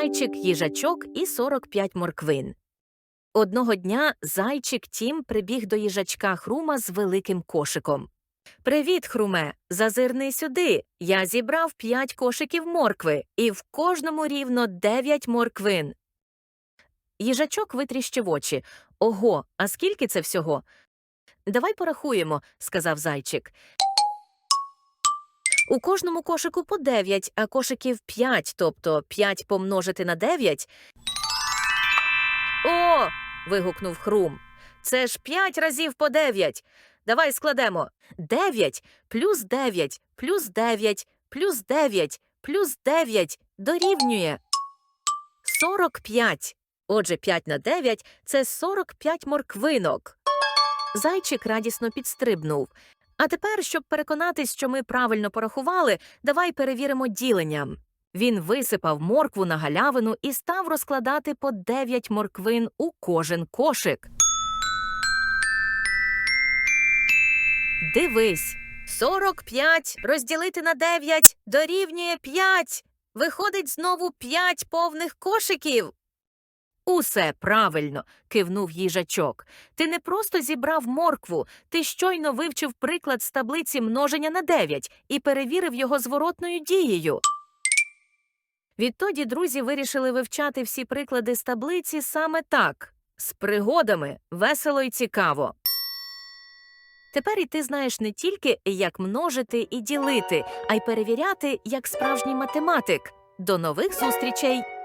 зайчик, їжачок і 45 морквин. Одного дня зайчик Тім прибіг до їжачка Хрума з великим кошиком. Привіт, Хруме. Зазирни сюди. Я зібрав п'ять кошиків моркви, і в кожному рівно дев'ять морквин. Їжачок витріщив очі. Ого, а скільки це всього? Давай порахуємо, сказав зайчик. У кожному кошику по дев'ять, а кошиків п'ять, тобто п'ять помножити на дев'ять. О. вигукнув Хрум. Це ж п'ять разів по дев'ять. Давай складемо. Дев'ять плюс дев'ять плюс дев'ять плюс дев'ять плюс дев'ять дорівнює. Сорок п'ять. Отже, п'ять на дев'ять – це сорок п'ять морквинок. Зайчик радісно підстрибнув. А тепер, щоб переконатись, що ми правильно порахували, давай перевіримо діленням. Він висипав моркву на галявину і став розкладати по дев'ять морквин у кожен кошик. Дивись. 45 розділити на 9 дорівнює 5. Виходить знову 5 повних кошиків. Усе правильно, кивнув їжачок. Ти не просто зібрав моркву, ти щойно вивчив приклад з таблиці множення на 9 і перевірив його зворотною дією. Відтоді друзі вирішили вивчати всі приклади з таблиці саме так, з пригодами, весело і цікаво. Тепер і ти знаєш не тільки, як множити і ділити, а й перевіряти, як справжній математик. До нових зустрічей!